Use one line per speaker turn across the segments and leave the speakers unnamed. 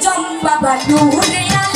Gausela jomba banure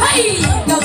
ให้
กับ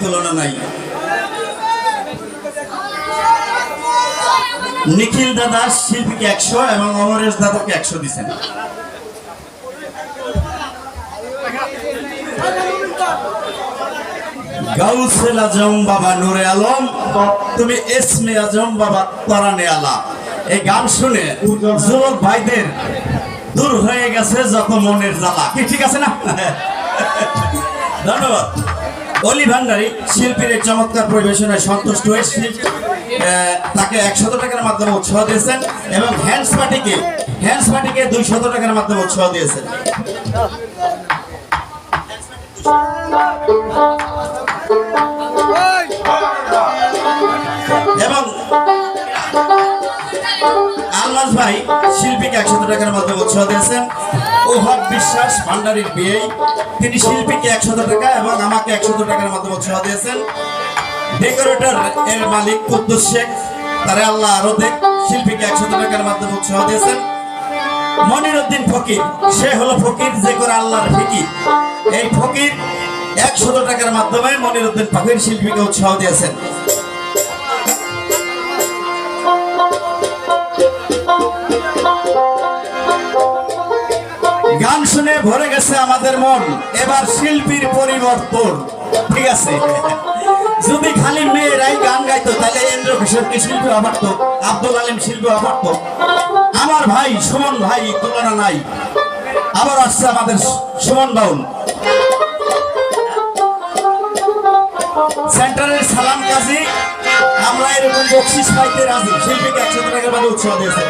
তুলনা নাই। নিখিল দাদা শিল্পীকে একশো এবং অমরেশ দাদাকে একশো দিচ্ছেন গাউসেল আজম বাবা নুরে আলম, তুমি এসমে আজম বাবা আলা। এই গান শুনে যুবক ভাইদের দূর হয়ে গেছে যত মনের জ্বালা। কি ঠিক আছে না? ধন্যবাদ। অলি ভান্ডারী শিল্পীর এই চমৎকার পরিবেশনায় সন্তুষ্ট হয়ে তাকে একশত টাকার মাধ্যমে উৎসাহ দিয়েছেন এবং হ্যান্ডস পার্টিকে হ্যান্ডস পার্টিকে দুইশত টাকার মাধ্যমে উৎসাহ দিয়েছেন। এবং আলমাস ভাই শিল্পীকে একশত টাকার মাধ্যমে উৎসাহ দিয়েছেন। ওহব বিশ্বাস ভান্ডারির বিয়ে। তিনি শিল্পীকে একশত টাকা এবং আমাকে একশত টাকার মাধ্যমে উৎসাহ দিয়েছেন। ডেকোরেটর এর মালিক কুদ্দুস শেখ, তারে আল্লাহ আরও দেখ শিল্পীকে একশত টাকার মাধ্যমে উৎসাহ দিয়েছেন। মনিরুদ্দিন ফকির, সে হলো ফকির, যে করে আল্লাহর ফিকির। এই ফকির একশত টাকার মাধ্যমে মনিরুদ্দিন ফকির শিল্পীকে উৎসাহ দিয়েছেন। শুনে ভরে গেছে আমাদের মন। এবার শিল্পীর পরিবর্তন। ঠিক আছে? যদি খালি মেয়েরাই গান গাইতো, তাহলে ইন্দ্র কিশোরকে শিল্পী অপারত আব্দুল আলিম শিল্পী অপারত আমার ভাই সুমন ভাই তুলনা নাই। আবার আসছে আমাদের সুমন বাউল। সেন্টারের সালাম কাজী, আমরা এরকম বকশিস পাইতে রাজি। শিল্পীকে একশো টাকার বাদে উৎসাহ দিয়েছে।